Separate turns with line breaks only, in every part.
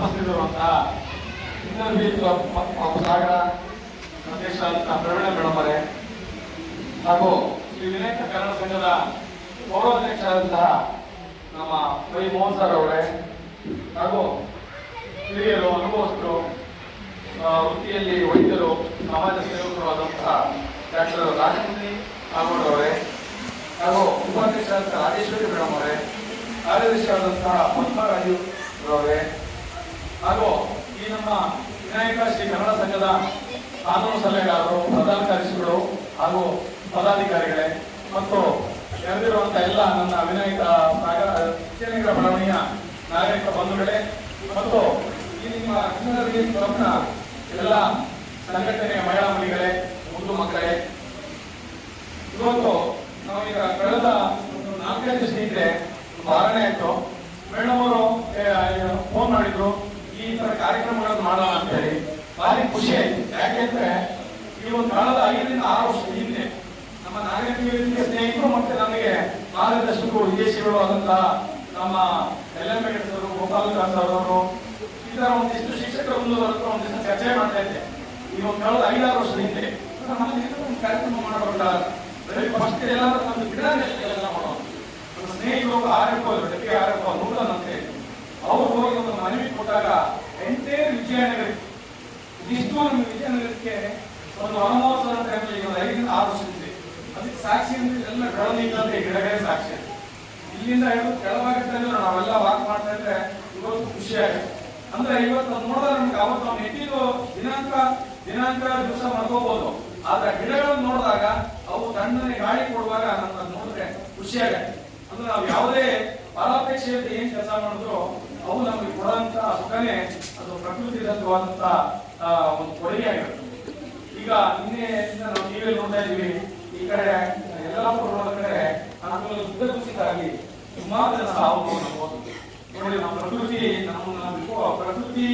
ಉಪಸ್ಥಿತರಿರುವಂತಹ interview ಸಾಗರ ಅಧ್ಯಕ್ಷರಾದಂತಹ Praveena madam ಅವರೇ ಹಾಗೂ ಶ್ರೀ ವಿನಾಯಕ ಕನ್ನಡ ಸಂಘದ ಗೌರವಾಧ್ಯಕ್ಷರಾದಂತಹ ನಮ್ಮ ವೈ ಮೋಹನ್ ಸರ್ ಅವರೇ. ಹಾಗೂ ಹಿರಿಯರು, ಅನುಭವಸ್ಥರು ವೃತ್ತಿಯಲ್ಲಿ ವೈದ್ಯರು, ಸಮಾಜ ಸೇವಕರು ಆದಂತಹ ಡಾಕ್ಟರ್ ರಾಜಮುನಿ ಹಾಗೂ ಅವರೇ. ಹಾಗೂ ಉಪಾಧ್ಯಕ್ಷರಾದಂತಹ ರಾಜೇಶ್ವರಿ ಮೇಡಮ್ ಅವರೇ. ಕಾರ್ಯದರ್ಶಿಯಾದಂತಹ ಪದ್ಮರಾಜು ಅವರೇ. ಹಾಗೂ ಈ ನಮ್ಮ ವಿನಾಯಕ ಶ್ರೀ ಕನ್ನಡ ಸಂಘದ ಕಾನೂನು ಸಲಹೆಗಾರರು ಪ್ರಧಾನ ಹಾಗೂ ಪದಾಧಿಕಾರಿಗಳೇ, ಮತ್ತು ನೆರೆದಿರುವಂತಹ ಎಲ್ಲ ನನ್ನ ವಿನಾಯಕ ವಿಜಯನಗರ ಬಡಾವಣೆಯ ನಾಗರಿಕ ಬಂಧುಗಳೇ, ಮತ್ತು ಈ ನಿಮ್ಮ ಕನ್ನಡದಲ್ಲಿ ಕ್ಲಬ್ನ ಎಲ್ಲ ಸಂಘಟನೆಯ ಮಹಿಳಾ ಮಣಿಗಳೇ ಮುದ್ದು ಮಕ್ಕಳೇ. ಇವತ್ತು ನಾವೀಗ ಕಳೆದ ಒಂದು ನಾಲ್ಕೈದು ಸ್ನೇಹಿತರೆ ಆಯಿತು ಆಯ್ತು ಮೇಡಮ್ ಅವರು ಫೋನ್ ಮಾಡಿದ್ರು ಈ ತರ ಕಾರ್ಯಕ್ರಮಗಳನ್ನು ಮಾಡೋಣ ಅಂತ ಹೇಳಿ ಭಾರಿ ಖುಷಿ ಆಯ್ತು. ಯಾಕೆಂದ್ರೆ ಈ ಒಂದು ಕಾಲದ ಐದರಿಂದ ಆರು ವರ್ಷ ಹಿಂದೆ ನಮ್ಮ ನಾಗರಿಕ ವೇದಿಕೆ ಸ್ನೇಹಿತರು ಮತ್ತೆ ನಮಗೆ ಮಾರ್ಗದರ್ಶಕರು ವಿದೇಶಿಗಳು ಆದಂತಹ ನಮ್ಮ L M sir, Gopal Das ಅವರು, ಈ ತರ ಒಂದಿಷ್ಟು ಶಿಕ್ಷಕರ ಹತ್ರ ಒಂದಿಷ್ಟು ಚರ್ಚೆ ಮಾಡ್ತಾ ಇದ್ದೆ. ಈ ಒಂದು ಕಳೆದ ಐದಾರು ವರ್ಷದ ಹಿಂದೆ. ಕಾರ್ಯಕ್ರಮ ಮಾಡಬಾರ್ದ? ಫಸ್ಟ್ ಎಲ್ಲಾದ್ರೂ ಒಂದು ಗಿಡ ಎಲ್ಲ ಮಾಡೋದು. ಸ್ನೇಹಿತರು ಆರೋಗ್ಯ ನೂರ ಅಂತ ಅವರು ಹೋಗಿ ಒಂದು ಮನವಿ ಕೊಟ್ಟಾಗ ಎಂಟೇ ವಿಜಯನಗರ ಇದಿಷ್ಟು ನಮ್ಮ ವಿಜಯನಗರಕ್ಕೆ ಒಂದು ವನಮಹೋತ್ಸವ ಟೈಮಲ್ಲಿ ಈಗ ಒಂದು ಆರು ಅದಕ್ಕೆ ಸಾಕ್ಷಿ ಅಂದ್ರೆ ಎಲ್ಲ ಈ ಗಿಡಗಳೇ ಸಾಕ್ಷಿ. ಇಲ್ಲಿಂದ ಹಿಡಿದು ಕೆಳಭಾಗದಲ್ಲಿ ನಾವೆಲ್ಲ ವಾಕ್ ಮಾಡ್ತಾ ಇದ್ರೆ ಇವತ್ತು ಖುಷಿ ಆಗುತ್ತೆ. ಅಂದ್ರೆ ಇವತ್ತು ನೋಡಿದ್ರೆ ನಮ್ಗೆ ಅವತ್ತು ನಾವು ನೆಟ್ಟಿದ್ದು ದಿನಾಂಕ ದಿನಾಂಕ ದಿವಸ ಮಾಡ್ಕೋಬಹುದು ಆದ್ರೆ ಗಿಡಗಳನ್ನು ನೋಡಿದಾಗ ಅವು ತಣ್ಣನೆ ಗಾಳಿ ಕೊಡುವಾಗ ನಮ್ಗೆ ನೋಡಿದ್ರೆ ಖುಷಿ ಅಂದ್ರೆ ನಾವು ಯಾವುದೇ ಫಲಾಪೇಕ್ಷೆಯಲ್ಲಿ ಏನ್ ಕೆಲಸ ಮಾಡಿದ್ರು ಅವು ನಮಗೆ ಕೊಡುವಂತ ಸುಖನೇ ಅದು ಪ್ರಕೃತಿ ದತ್ತವಾದಂತ ಒಂದು ಕೊಡುಗೆ ಆಗಿರುತ್ತೆ ಈಗ ನಿನ್ನೆ ನಾವು ಟಿವಿಯಲ್ಲಿ ನೋಡ್ತಾ ಇದೀವಿ ಈ ಕಡೆ ಯಲ್ಲಾಪುರ ಕಡೆ ಕುಸಿತಾಗಿ ಸುಮಾರು ಜನ ಸಾವು. ನೋಡಿ, ನಮ್ಮ ಪ್ರಕೃತಿ ನಮ್ಮ ಪ್ರಕೃತಿ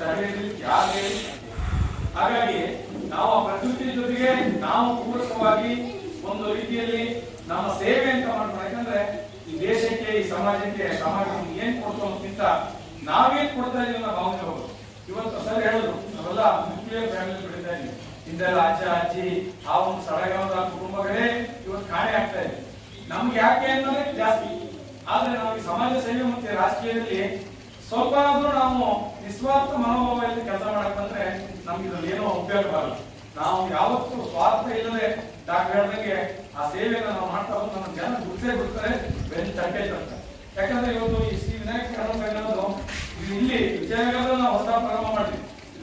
ತಡೆಯಲಿಕ್ಕೆ ಯಾರೇ ಹಾಗಾಗಿ ನಾವು ಆ ಪ್ರಕೃತಿ ಜೊತೆಗೆ ನಾವು ಪೂರಕವಾಗಿ ಒಂದು ರೀತಿಯಲ್ಲಿ ನಮ್ಮ ಸೇವೆ ಅಂತ ಮಾಡ್ತಾರೆ ಯಾಕಂದ್ರೆ ಈ ದೇಶಕ್ಕೆ, ಈ ಸಮಾಜಕ್ಕೆ ಸಮಾಜ ನಮ್ಗೆ ಏನ್ ಕೊಡ್ತು ಅನ್ನೋದಕ್ಕಿಂತ ನಾವೇನ್ ಕೊಡ್ತಾ ಇದೀವಿ ಅನ್ನೋ ಭಾವನೆ ಹೋಗೋದು ಇವತ್ತು ಸರ್ ಹೇಳಿದ್ರು, ನಾವೆಲ್ಲ ನ್ಯೂಕ್ಲಿಯರ್ ಫ್ಯಾಮಿಲಿ ಬೆಳೀತಾ ಇದೀವಿ. ಹಿಂದೆಲ್ಲ ಅಜ್ಜ, ಅಜ್ಜಿ, ಆ ಒಂದು ಸಡಗರದ ಕುಟುಂಬಗಳೇ ಇವತ್ತು ಕಾಣೆ ಆಗ್ತಾ ಇದೆ. ನಮ್ಗೆ ಯಾಕೆ ಅನ್ನೋದೇ ಜಾಸ್ತಿ. ಆದ್ರೆ ನಮಗೆ ಸಮಾಜ ಸೇವೆ ಮತ್ತೆ ರಾಜಕೀಯದಲ್ಲಿ ಸ್ವಲ್ಪ ಆದ್ರೂ ನಾವು ನಿಸ್ವಾರ್ಥ ಮನೋಭಾವದಲ್ಲಿ ಕೆಲಸ ಮಾಡಕ್ ಬಂದ್ರೆ ನಮ್ಗೆ ಇದ್ರಲ್ಲಿ ಏನೋ ಉಪಯೋಗ ಬರಲ್ಲ. ನಾವು ಯಾವತ್ತೂ ಸ್ವಾರ್ಥ ಇಲ್ಲದೆ ಡಾಕ್ಟರ್ ಹೇಳ್ದಂಗೆ ಆ ಸೇವೆಯನ್ನು ನಾವು ಮಾಡ್ತಾ ಹೋಗ್ತಾ ನಮ್ಮ ಜನ ಗುರುತೇ ಬರ್ತಾರೆ ಬೆನ್ ತಟ್ಟೆ ಅಂತ ಯಾಕಂದ್ರೆ ಇವತ್ತು ಈ ಶ್ರೀ ವಿನಾಯಕ ಇದು ಇಲ್ಲಿ ವಿಜಯನಗರದಲ್ಲಿ ನಾವು ಹೊಸ ಪ್ರಾರಂಭ ಮಾಡಿದ್ವಿ.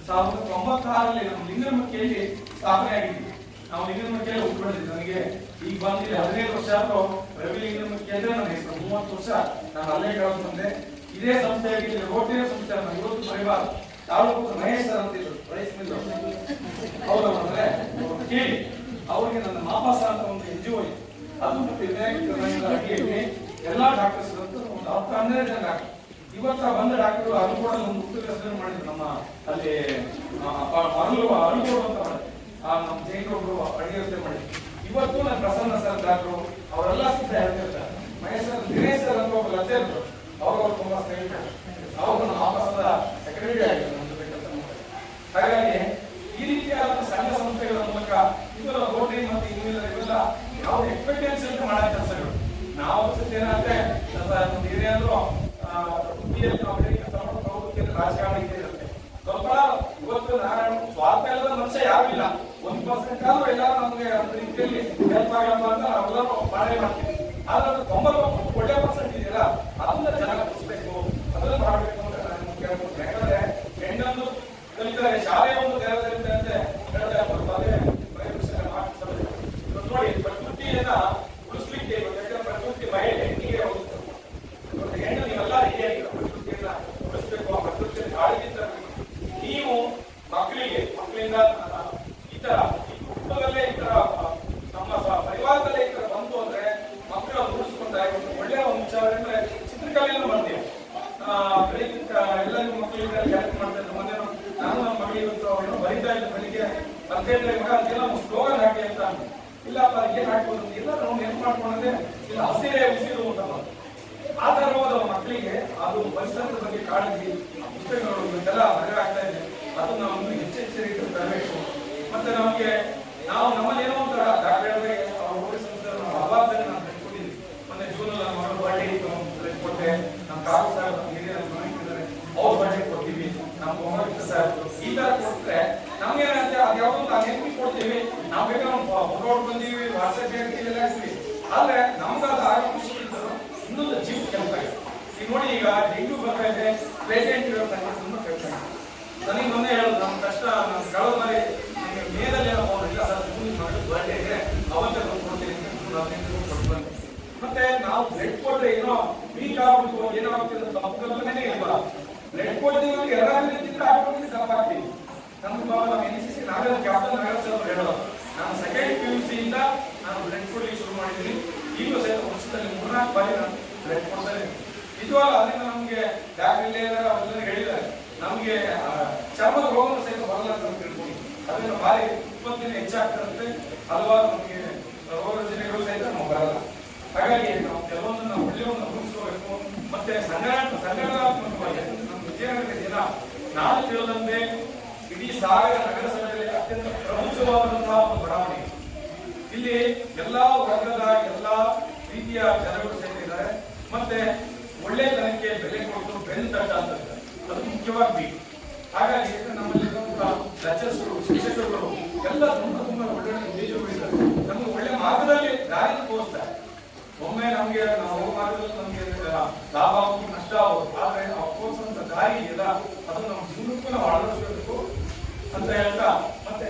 ಸಾವಿರದ ತೊಂಬತ್ತಾರರಲ್ಲಿ ನಮ್ಮ ಲಿಂಗನಮಕ್ಕಿಯಲ್ಲಿ ಸ್ಥಾಪನೆ ಆಗಿದ್ವಿ ನಾವು ಲಿಂಗನಮಕ್ಕಿಯಲ್ಲಿ ಉಟ್ಕೊಂಡಿದ್ವಿ ನನಗೆ ಈಗ ಬಂದಿದೆ ಹದಿನೈದು ವರ್ಷ ಆದರೂ ರವಿ ಲಿಂಗನಮಕ್ಕಿ ಅಂದ್ರೆ ನನ್ನ ಹೆಸರು. ಮೂವತ್ತು ವರ್ಷ ನಾನು ಅಲ್ಲೇ ಕೇಳೋದು ಬಂದೆ. ಇದೇ ಸಂಸ್ಥೆಯಾಗಿ ರೋಟರಿ ಸಂಸ್ಥೆ ನಮ್ಮ ಇವತ್ತು ಪರಿವಾರ ತಾಲೂಕು ಮಹೇಶ್ ಸರ್ ಅಂತಿದ್ರು ರೈಸ್ ಮಿಲ್ ಅಂದ್ರೆ ಕೇಳಿ. ಅವ್ರಿಗೆ ನನ್ನ ಮಾಪಾಸ ಅಂತ ಒಂದು ಎನ್ ಜಿ ಇದೆ ಅದು ಅಡಿಯಲ್ಲಿ ಎಲ್ಲಾ ಡಾಕ್ಟರ್ಸ್ ಒಂದು ಹತ್ತು ಹನ್ನೆರಡು ಜನ ಡಾಕ್ಟರ್ ಇವತ್ತ ಬಂದ ಡಾಕ್ಟರ್ ಅದು ಕೂಡ ಒಂದು ಹೆಸರು ಮಾಡಿದ್ರು ನಮ್ಮ ಅಲ್ಲಿ ಮರಳು ಅರುಗೋಡು ಅಂತ ಆ, ನಮ್ಮ ಜೈನೊಬ್ರು ಅಡಿಗೆ ಮಾಡಿದ್ರು. ಇವತ್ತು ನನ್ನ ಪ್ರಸನ್ನ ಸರ್ ಡಾಕ್ಟ್ರು, ಅವರೆಲ್ಲ Arriba. ಮಗ ಅದೆಲ್ಲ ಒಂದು ಸ್ಲೋಗನ್ ಹಾಕಿ ಅಂತ. ಇಲ್ಲಪ್ಪ ಏನ್ ಹಾಕ್ಬೋದು ಇಲ್ಲ, ನಾವು ನೆನ್ಪು ಮಾಡ್ಕೊಂಡ್ರೆ ಇಲ್ಲ, ಹಸಿರೇ ಉಸಿರು ಅಂತ ಬಂತು. ಆ ತರವಾದ ಮಕ್ಕಳಿಗೆ ಅದು ಪರಿಸರದ ಬಗ್ಗೆ ಕಾಳಜಿ ಪುಸ್ತಕಗಳು ಇದೆಲ್ಲ ಆಗ್ತಾ ಇದೆ ಅದನ್ನ ಇನ್ನೂ ಹೆಚ್ಚೆಚ್ಚರಿಕೆ ತರಬೇಕು ಮತ್ತೆ ನಮಗೆ ನಾವು ನಮ್ಮಲ್ಲಿ ಏನೋ ಒಂಥರ ಡಾಕ್ಟರ್ ಹೇಳಿದ್ರೆ ಅವ್ರ ಊರಿನ ಸಂಸ್ಥೆ ನಾವು ಹಲವಾರು ಜನ ನಾನು ಬೆಳ್ಕೊಂಡಿದ್ದೀನಿ ಮೊನ್ನೆ ಜೂನ್ ನಮ್ಮ ಮಗಳ ಬರ್ಡೇ ಇತ್ತು ಅವ್ನಿಗೆ ಕೊಟ್ಟೆ ನಮ್ಮ ಕಾರು ಸರ್ ನಮ್ಮ ಹಿರಿಯ ನಮ್ಮ ನಾಯಕರಿದ್ದಾರೆ ಅವ್ರ ಬರ್ಡೇ ಕೊಡ್ತೀವಿ ನಮ್ಮ ಹೋಮ್ವರ್ಕ್ ಸರ್ ಈ ತರ ಕೊಟ್ರೆ ನಮ್ಗೆ ಏನಂತೆ ಅದು ಯಾವುದೋ ನಾವು ನೆನಪಿ ಕೊಡ್ತೀವಿ ನಾವು ಬೇಕಾದ್ರೆ ಬಂದೀವಿ, ವಾಟ್ಸಪ್ ಹೇಳ್ತೀವಿ ಎಲ್ಲ ಹೇಳ್ತೀವಿ ಆದ್ರೆ ನಮ್ಗಾದ ಆರೋಗ್ಯ ಇನ್ನೊಂದು ಜೀವ ಕೆಲಸ ಈಗ ನೋಡಿ, ಈಗ ಡೆಂಗ್ಯೂ ಬರ್ತಾ ಇದೆ ಪೇಟೆಂಟ್ ಇರೋ ಸಂಖ್ಯೆ ತುಂಬಾ ಕಷ್ಟ ನನಗೆ ಮೊನ್ನೆ ಹೇಳೋದು ನಮ್ಮ ಕಷ್ಟ ನಮ್ಮ ಕಳೆದ ಬಾರಿ ನನಗೆ ಮೇದಲ್ಲಿ ಏನೋ ಇಲ್ಲ ಸರ್ ನಿಮ್ಮ ಮಗಳು ಅವತ್ತೇ ಬಂದು ಕೊಡ್ತೀನಿ. ಮತ್ತೆ ನಾವು ಬ್ಲಡ್ ಕೊಟ್ರೆ ಏನೋ ವೀಕ್ ಆಗ್ಬಿಟ್ಟು ಏನಾಗುತ್ತೆ ಅಂತ ತಪ್ಪು ಕಲ್ಪನೆ ಇಲ್ಲ. ಬ್ಲಡ್ ಕೊಡ್ತೀವಿ ಅಂದ್ರೆ ಎಲ್ಲರೂ ನಿಂತಿದ್ರೆ ನಮ್ಗೆ ಬಾಬಾ ನಾವು ಎನ್ ಕ್ಯಾಪ್ಟನ್ ನಾಗರ ಸರ್ ಅವರು ನಾನು ಸೆಕೆಂಡ್ ಪಿ ಯು ಇಂದ ನಾನು ಶುರು ಮಾಡಿದ್ದೀನಿ. ಈಗಲೂ ಸಹಿತ ವರ್ಷದಲ್ಲಿ ಮೂರ್ನಾಲ್ಕು ಬಾರಿ ನಾನು ಬ್ಲಡ್ ಕೊಡ್ತಾ ಇದ್ದೀನಿ. ನಮಗೆ ಡಾಕ್ಟರ್ ಅವರೆಲ್ಲ ಹೇಳಿದ್ದಾರೆ. ನಮಗೆ ಚರ್ಮದ ರೋಗವನ್ನು ಸಹಿತ ಬರಲ್ಲ ಅಂತ ತಿಳ್ಕೊಂಡು. ಅದರಿಂದ ಭಾರಿ ಉತ್ಪತ್ತಿನ ಹೆಚ್ಚಾಗ್ತದಂತೆ ಹಲವಾರು ನಮಗೆ ರೋಗ ರುಜಿನಗಳು ಸಹಿತ ನಾವು ಬರಲ್ಲ. ಹಾಗಾಗಿ ನಾವು ಕೆಲವೊಂದನ್ನು ಒಳ್ಳೆಯವನ್ನು ಗಮನಿಸ್ಕೋಬೇಕು ಮತ್ತೆ ಸಂಘಟ ಸಂಘಟನಾತ್ಮಕವಾಗಿ ನಮ್ಮ ವಿಜಯನಗರ ಜನ ನಾನು ತಿಳಿದಂತೆ ಇಡೀ ಸಾಗರ ನಗರಸಭೆಯಲ್ಲಿ ಅತ್ಯಂತ ಪ್ರಮುಖವಾದಂತಹ ಒಂದು ಬಡಾವಣೆ. ಇಲ್ಲಿ ಎಲ್ಲಾ ವರ್ಗದ ಎಲ್ಲಾ ರೀತಿಯ ಜನಗಳು ಸೇರಿದ್ದಾರೆ. ಮತ್ತೆ ಒಳ್ಳೆತನಕ್ಕೆ ಬೆಲೆ ಕೊಟ್ಟು ಬೆನ್ ತಟ್ಟ ಅಂತ ಅದು ಮುಖ್ಯವಾಗಿ ಹಾಗಾಗಿ ನಮ್ಮಲ್ಲಿ ಲೆಕ್ಚರ್ಸ್ಗಳು ಶಿಕ್ಷಕರುಗಳು ಎಲ್ಲ ತುಂಬ ತುಂಬ ಒಳ್ಳೆ ಉದ್ದೇಶಗಳಿದ್ದಾರೆ ನಮ್ಗೆ ಒಳ್ಳೆ ಮಾರ್ಗದಲ್ಲಿ ದಾರಿ ತೋರಿಸ್ತಾರೆ. ಒಮ್ಮೆ ನಮ್ಗೆ ನಾವು ಮಾರ್ಗದಲ್ಲಿ ನಮ್ಗೆ ಲಾಭ ಆಗೋದು, ನಷ್ಟ ಆಗೋದು. ಆದ್ರೆ ನಾವು ಅಂತ ದಾರಿ ಎಲ್ಲ ಅದನ್ನು ನಮ್ಮ ಜೀವನಕ್ಕೂ ನಾವು ಅಳವಡಿಸಬೇಕು ಅಂತ ಹೇಳ್ತಾ ಮತ್ತೆ